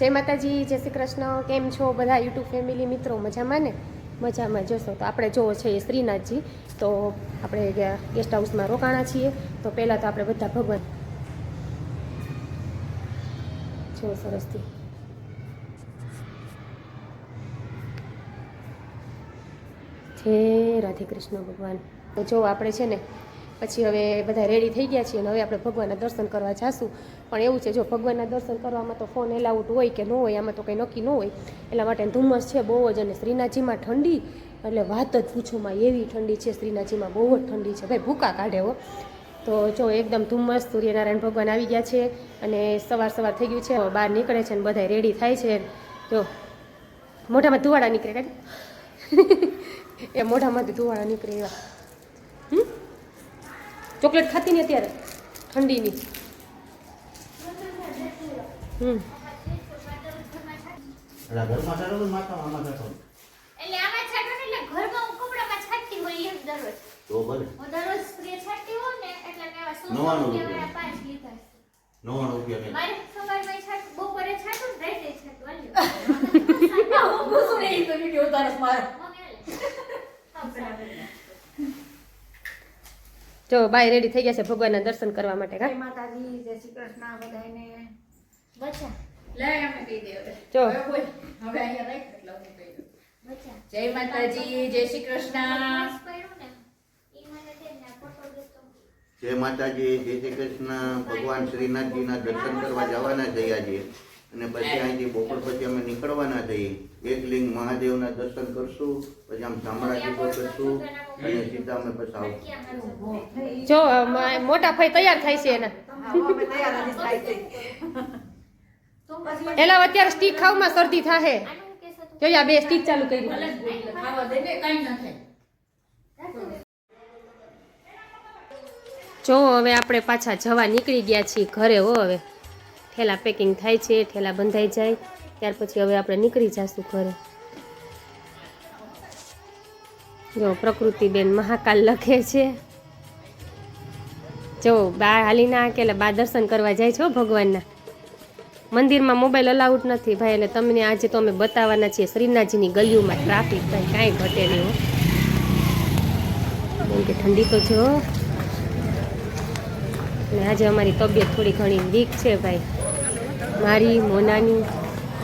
જય માતાજી, જય શ્રી કૃષ્ણ. કેમ છો બધા યુટ્યુબ ફેમિલી મિત્રો? મજામાં ને? મજામાં. જશો, તો આપણે જોવો છે શ્રીનાથજી. તો આપણે ગેસ્ટ હાઉસમાં રોકાણા છીએ. તો પહેલાં તો આપણે બધા ભગવાન જો સરસથી જય રાધે કૃષ્ણ ભગવાન. તો જો, આપણે છે ને પછી હવે બધા રેડી થઈ ગયા છીએ અને હવે આપણે ભગવાનના દર્શન કરવા જાશું. પણ એવું છે, જો ભગવાનના દર્શન કરવામાં તો ફોન એલાઉટ હોય કે ન હોય, આમાં તો કંઈ નક્કી ન હોય. એટલા માટે ધુમ્મસ છે બહુ જ અને શ્રીનાથજીમાં ઠંડી. એટલે વાત જ પૂછોમાં એવી ઠંડી છે, શ્રીનાથજીમાં બહુ જ ઠંડી છે. ભાઈ ભૂકા કાઢે હો. તો જો એકદમ ધુમ્મસ, સૂર્યનારાયણ ભગવાન આવી ગયા છે અને સવાર સવાર થઈ ગયું છે. બહાર નીકળે છે અને બધા રેડી થાય છે. જો, મોઢામાં ધુવાડા નીકળે કાંઈ? એ મોઢામાંથી ધુવાડા નીકળે એવા. ચોકલેટ ખાતી ને અત્યારે ઠંડીની. હમ. એટલે ઘરમાં સારું હોય માતા આમાં સારું હોય. એટલે આમાં છાંટો ને એટલે ઘરમાં હું કપડામાં છાંટતી હોય એમ દરરોજ. તો હું દરરોજ સ્પ્રે છાંટતી હોઉં ને એટલે મેં આવા સો રૂપિયા. જો બાય રેડી થઈ ગયા છે ભગવાનના દર્શન કરવા માટે કા જય માતાજી જય શ્રી કૃષ્ણ બધાને બચા લે અમે કહી દે જો. હવે અહીંયા રાખ એટલે હું કહી દઉં. બચા જય માતાજી જય શ્રી કૃષ્ણ. બસ પડ્યું ને. ઈ મને દે ને આ ફોટો દેતો જય માતાજી જય શ્રી કૃષ્ણ. ભગવાન શ્રીનાથજીના દર્શન કરવા જવાના થયા આજે. અને પછી અહીંથી બપોર પછી અમે નીકળવાના છીએ એકલિંગ મહાદેવના દર્શન કરશું પછી આમ શામળાજી પર કરશું અને સીધા અમે પછી આવશું જો મોટા ભાઈ તૈયાર થાય છે એના. એલા અત્યારે સ્ટીક ખાવમાં શરદી થાહે. આ બે સ્ટીક ચાલુ કરી જો, હવે આપણે પાછા જવા નીકળી ગયા છીએ ઘરે, હો, હવે. ઠેલા પેકિંગ થાય છે, ઠેલા બંધાઈ જાય. ત્યાર પછી હવે આપણે નીકળી જઈશું ઘરે. જો, પ્રકૃતિબેન મહાકાલ લખે છે. જો, બા હાલીના કે બા દર્શન કરવા જાય છો ભગવાનના. મંદિરમાં મોબાઈલ અલાઉડ નથી ભાઈ એટલે તમને આજે તો અમે બતાવવાના છીએ, શ્રીનાથજીની ગલીઓમાં ટ્રાફિક ભાઈ કાંઈ ઘટે નહીં કેમ કે ઠંડી તો જો અને આજે અમારી તબિયત થોડી ઘણી વીક છે ભાઈ. મારી, મોનાની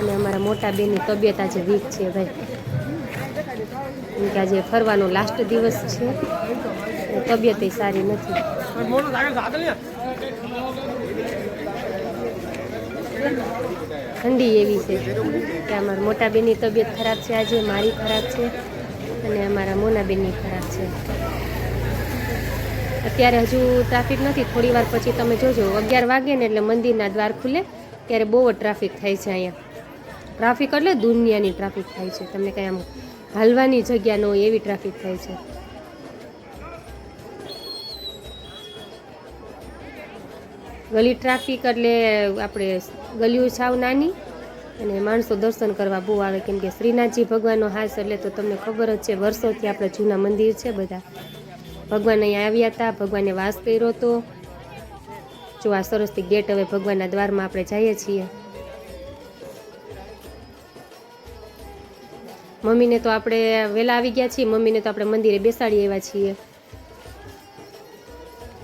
અને અમારા મોટા બેનની તબિયત આજે વીક છે ભાઈ. કેમ કે આજે ફરવાનો લાસ્ટ દિવસ છે. તબિયત સારી નથી. ઠંડી એવી છે. કે અમારા મોટા બેનની તબિયત ખરાબ છે, આજે મારી ખરાબ છે અને અમારા મોના બેનની ખરાબ છે. અત્યારે હજુ ટ્રાફિક નથી, થોડી વાર પછી તમે જોજો. અગિયાર વાગે ને એટલે મંદિરના દ્વાર ખુલે, ત્યારે બહુ ટ્રાફિક થાય છે અહીંયા. ટ્રાફિક એટલે દુનિયાની ટ્રાફિક થાય છે. તમને કંઈ આમ હાલવાની જગ્યા ન હોય એવી ટ્રાફિક થાય છે. ગલી ટ્રાફિક એટલે આપણે ગલીઓ સાવ નાની અને માણસો દર્શન કરવા બહુ આવે. કેમ કે શ્રીનાથજી ભગવાનનો હાસ એટલે તો તમને ખબર જ છે, વર્ષોથી આપણે જૂના મંદિર છે બધા. ભગવાન અહીંયા આવ્યા હતા, ભગવાને વાસ કર્યો હતો. જો આ સરસથી ગેટ હવે ભગવાનના દ્વારમાં આપણે જઈએ છીએ. મમ્મીને તો આપણે વહેલા આવી ગયા છીએ, મમ્મીને તો આપણે મંદિરે બેસાડી આવ્યા છીએ.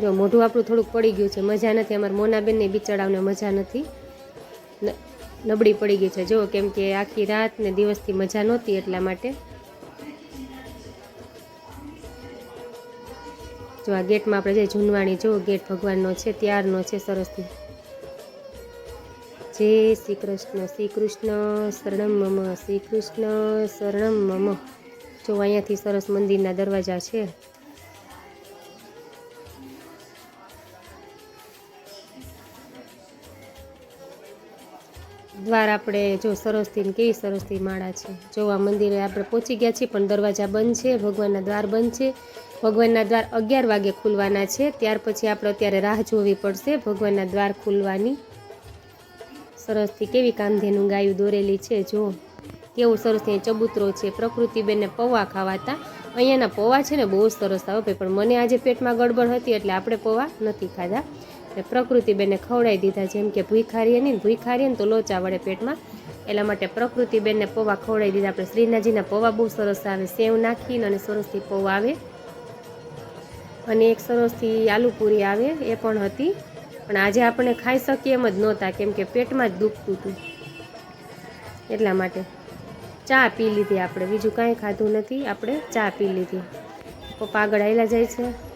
જો, મોઢું આપણું થોડુંક પડી ગયું છે. મજા નથી. અમારા મોનાબેનને બિચડાવને મજા નથી. નબળી પડી ગઈ છે. જો, કેમ કે આખી રાત ને દિવસથી મજા નહોતી એટલા માટે. જો, આ ગેટમાં આપણે જઈએ જૂનવાણી, જો, ગેટ ભગવાનનો છે, ત્યારનો છે સરસથી જય શ્રી કૃષ્ણ શ્રી કૃષ્ણ, શરણમ મમ, શ્રી કૃષ્ણ, શરણમ મમ. જો, અહીંયાથી સરસ મંદિરના દરવાજા છે. દ્વાર આપણે જો સરસથી કેવી સરસથી માળા છે. જો આ મંદિરે આપણે પહોંચી ગયા છીએ, પણ દરવાજા બંધ છે, ભગવાનના દ્વાર બંધ છે. ભગવાનના દ્વાર અગિયાર વાગે ખુલવાના છે, ત્યાર પછી આપણે અત્યારે રાહ જોવી પડશે ભગવાનના દ્વાર ખુલવાની. સરસથી કેવી કામધેનું ગાયું દોરેલી છે, જો. કેવું સરસ ત્યાં ચબૂતરો છે, પ્રકૃતિબેનને પૌવા ખાવાતા. અહીંયાના પૌવા છે ને બહુ સરસ આવે ભાઈ, પણ મને આજે પેટમાં ગડબડ હતી એટલે આપણે પૌવા નથી ખાધા. એટલે પ્રકૃતિ બેને ખવડાવી દીધા, જેમ કે ભૂખારીએ નહીં ભૂખારીએ ને તો લોચા વડે પેટમાં. એટલા માટે પ્રકૃતિબેનને પૌવા ખવડાવી દીધા. આપણે શ્રીનાજીના પૌવા બહુ સરસ આવે. સેવ નાખીને અને સરસથી પૌવા આવે. અને એક સરસથી આલુપૂરી આવે, એ પણ હતી. પણ આજે આપણે ખાઈ શકીએ એમ જ નહોતા, કેમ કે પેટમાં જ દુખતું હતું. એટલા માટે ચા પી લીધી આપણે. બીજું કાંઈ ખાધું નથી. આપણે ચા પી લીધી. પપ્પા આગળ આવેલા જાય છે.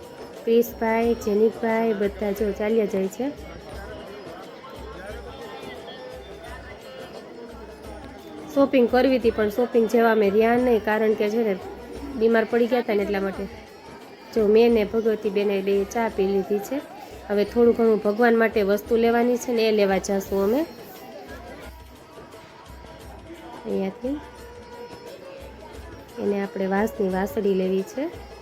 ક્રિશભાઈ જેનિકભાઈ બધા જો ચાલ્યા જાય છે. શોપિંગ કરવી હતી, પણ શોપિંગ જેવા મેં રહ્યા નહીં, કારણ કે છે ને બીમાર પડી ગયા હતા ને એટલા માટે. જો મેં ને ભગવતી બેને બે ચા પી લીધી છે. હવે થોડું ઘણું ભગવાન માટે વસ્તુ લેવાની છે ને એ લેવા જઈશું અમે. અહીંયાથી એને આપણે વાંસની વાસળી લેવી છે.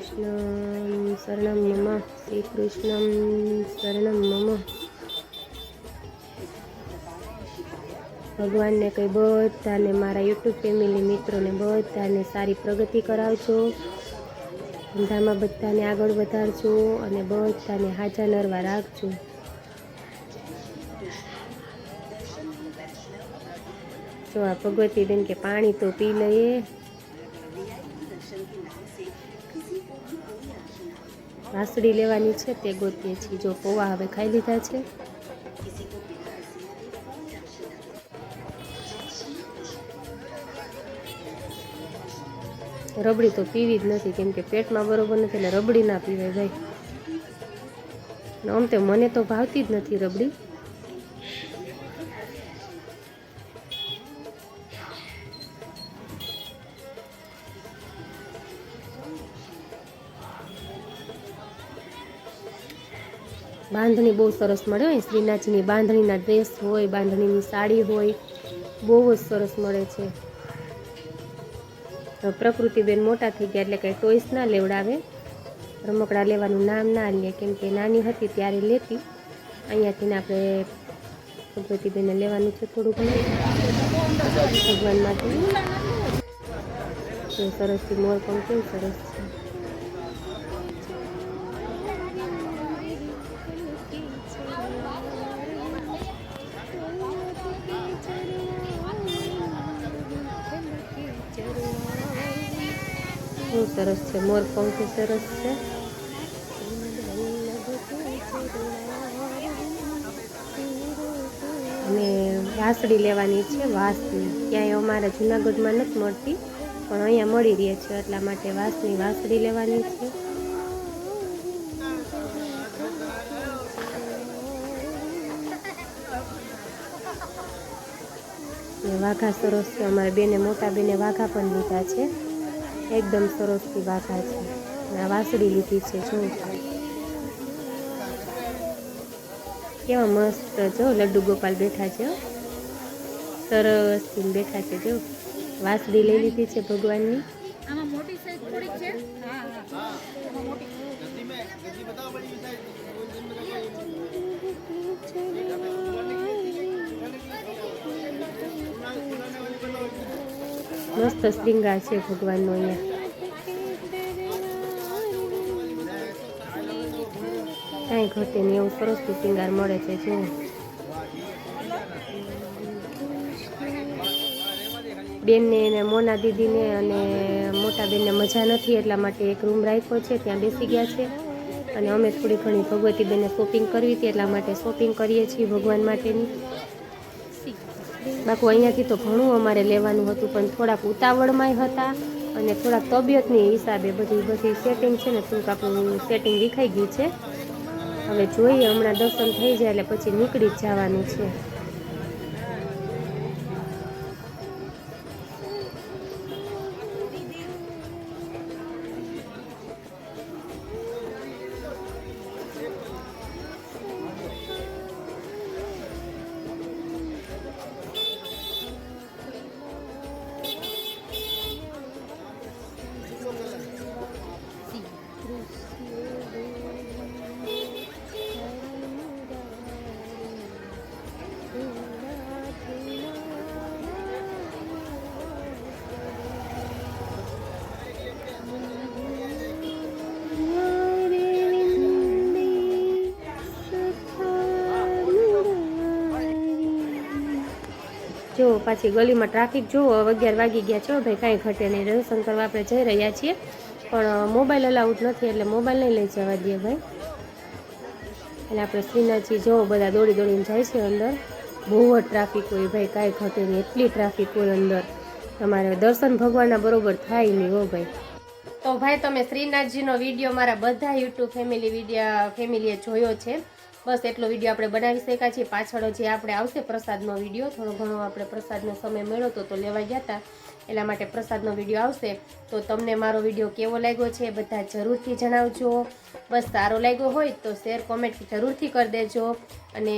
કૃષ્ણ શરણમ મમ શ્રી કૃષ્ણ શરણમ મમ ભગવાનને કંઈ બધાને, મારા યુટ્યુબ ફેમિલી મિત્રોને બધાને સારી પ્રગતિ કરાવજો. ધંધામાં બધાને આગળ વધારજો અને બધાને હાજા નરવા રાખજો. જો આ ભગવતીબેન કે પાણી તો પી લઈએ. વાસળી લેવાની છે, તે ગોતીએ છીએ. જો પૌવા હવે ખાઈ લીધા છે. રબડી તો પીવી જ નથી, કેમ કે પેટમાં બરોબર નથી એટલે રબડી ના પીવાય ભાઈ. આમ તો મને તો ભાવતી જ નથી રબડી. બાંધણી બહુ સરસ મળે હોય. શ્રીનાથજીની બાંધણીના ડ્રેસ હોય, બાંધણીની સાડી હોય, બહુ જ સરસ મળે છે. પ્રકૃતિબેન મોટા થઈ ગયા એટલે કંઈ ટોયસ ના લેવડાવે. રમકડા લેવાનું નામ ના લે, કેમ કે નાની હતી ત્યારે લેતી. અહીંયાથી આપણે પ્રકૃતિબેને લેવાનું છે થોડું ઘણું ભગવાન માટે. સરસથી મોર પણ કેવું સરસ છે. બહુ સરસ છે. મોર પંખી સરસ છે. અને વાસળી લેવાની છે વાસની ક્યાંય અમારા જુનાગઢમાં નથી મળતી, પણ અહીંયા મળી રહે છે, એટલા માટે વાસની વાસળી લેવાની છે. વાઘા સરસ છે. અમારા બેને, મોટા બેને વાઘા પણ લીધા છે. એકદમ સરસથી વાઘા છે. અને આ વાસળી લીધી છે જો. કેવા મસ્ત જો લડ્ડુ ગોપાલ બેઠા છે. સરસથી બેઠા છે જો. વાસળી લઈ લીધી છે ભગવાનની. આમાં મોટી સાઈઝ થોડીક છે? હા હા. મોટી. મસ્ત શ્રીંગાર છે ભગવાનનો અહીંયા. કાંઈ ઘટે નહીં, એવું સરસ શ્રીંગાર મળે છે જો બેનને અને મોના દીદીને અને મોટા બેનને મજા નથી એટલા માટે એક રૂમ રાખ્યો છે, ત્યાં બેસી ગયા છે. અને અમે થોડી ઘણી ભગવતી બેનને શોપિંગ કરવી હતી એટલા માટે શોપિંગ કરીએ છીએ ભગવાન માટેની. બાકી અહીંયાથી તો ઘણું અમારે લેવાનું હતું, પણ થોડાક ઉતાવળમાંય હતા અને થોડાક તબિયતની હિસાબે બધી બધી સેટિંગ છે ને થોડુંક આપણું સેટિંગ દેખાઈ ગયું છે. હવે જોઈએ, હમણાં દર્શન થઈ જાય એટલે પછી નીકળી જ જવાનું છે. પાછી ગલીમાં ટ્રાફિક જુઓ અગિયાર વાગી ગયા છો ભાઈ, કાંઈ ઘટે નહીં. દર્શન કરવા આપણે જઈ રહ્યા છીએ, પણ મોબાઈલ અલાઉડ નથી, એટલે મોબાઈલ નહીં લઈ જવા દઈએ ભાઈ. એટલે આપણે શ્રીનાથજી જુઓ બધા દોડી દોડીને જાય છે અંદર. બહુ જ ટ્રાફિક હોય ભાઈ, કાંઈ ઘટે નહીં. એટલી ટ્રાફિક હોય અંદર. તમારે દર્શન ભગવાનના બરોબર થાય નહીં હો ભાઈ. તો ભાઈ, તમે શ્રીનાથજીનો વીડિયો મારા બધા યુટ્યુબ ફેમિલી વિડીયા ફેમિલીએ જોયો છે. બસ એટલો વીડિયો આપણે બનાવી શક્યા છીએ. પાછળ જે આપણે આવશે પ્રસાદનો વીડિયો, થોડો ઘણો આપણે પ્રસાદનો સમય મળ્યો તો લેવા ગયા હતા એટલા માટે પ્રસાદનો વીડિયો આવશે. તો તમને મારો વીડિયો કેવો લાગ્યો છે બધા જરૂરથી જણાવજો. બસ સારો લાગ્યો હોય તો શેર કોમેન્ટ જરૂરથી કરી દેજો. અને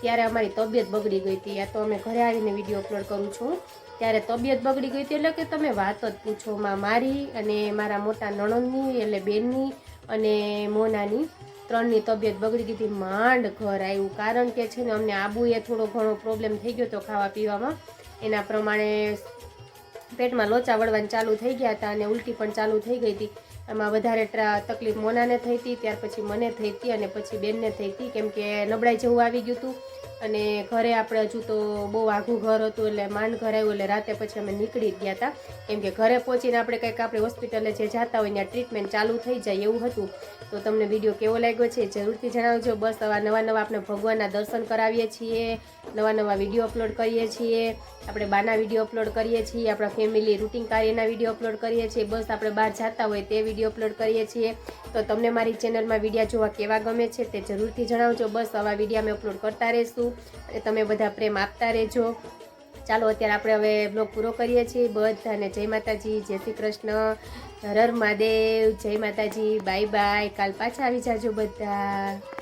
ત્યારે અમારી તબિયત બગડી ગઈ હતી. આ તો અમે ઘરે આવીને વીડિયો અપલોડ કરું છું. ત્યારે તબિયત બગડી ગઈ હતી એટલે કે તમે વાત જ પૂછો મારી અને મારા મોટા નણંદની એટલે બેનની અને મોનાની. ત્રણની તબિયત બગડી ગઈ હતી, માંડ ઘર આવ્યું. કારણ કે છે ને, અમને આબુએ થોડો ઘણો પ્રોબ્લેમ થઈ ગયો હતો ખાવા પીવામાં. એના પ્રમાણે પેટમાં લોચા વળવાનું ચાલુ થઈ ગયા હતા અને ઉલટી પણ ચાલુ થઈ ગઈ હતી. એમાં વધારે તકલીફ મોનાને થઈ હતી, ત્યાર પછી મને થઈ હતી અને પછી બેનને થઈ હતી. કેમ કે નબળાઈ જેવું આવી ગયું હતું. અને ઘરે આપણે હજુ તો બહુ આઘું ઘર હતું એટલે માંડ ઘર આવ્યું એટલે રાતે પછી અમે નીકળી ગયા હતા. કેમ કે ઘરે પહોંચીને આપણે કંઈક આપણે હોસ્પિટલે જે જતા હોય ત્યાં ટ્રીટમેન્ટ ચાલુ થઈ જાય એવું હતું. તો તમને વીડિયો કેવો લાગ્યો છે જરૂરથી જણાવજો. બસ આવા નવા નવા આપણે ભગવાનના દર્શન કરાવીએ છીએ, નવા નવા વીડિયો અપલોડ કરીએ છીએ, આપણે બાના વીડિયો અપલોડ કરીએ છીએ, આપણા ફેમિલી રૂટિન કાર્યના વીડિયો અપલોડ કરીએ છીએ, બસ આપણે બહાર જતા હોય તે વીડિયો અપલોડ કરીએ છીએ. તો તમને મારી ચેનલમાં વિડીયા જોવા કેવા ગમે છે તે જરૂરથી જણાવજો. બસ આવા વિડીયા અમે અપલોડ કરતા રહીશું અને તમે બધા પ્રેમ આપતા રહેજો. ચાલો, અત્યારે આપણે હવે બ્લોગ પૂરો કરીએ છીએ. બધાને જય માતાજી, જય શ્રી કૃષ્ણ. હર મહાદેવ, જય માતાજી. Bye bye. કાલ પાછા આવી જાજો બધા.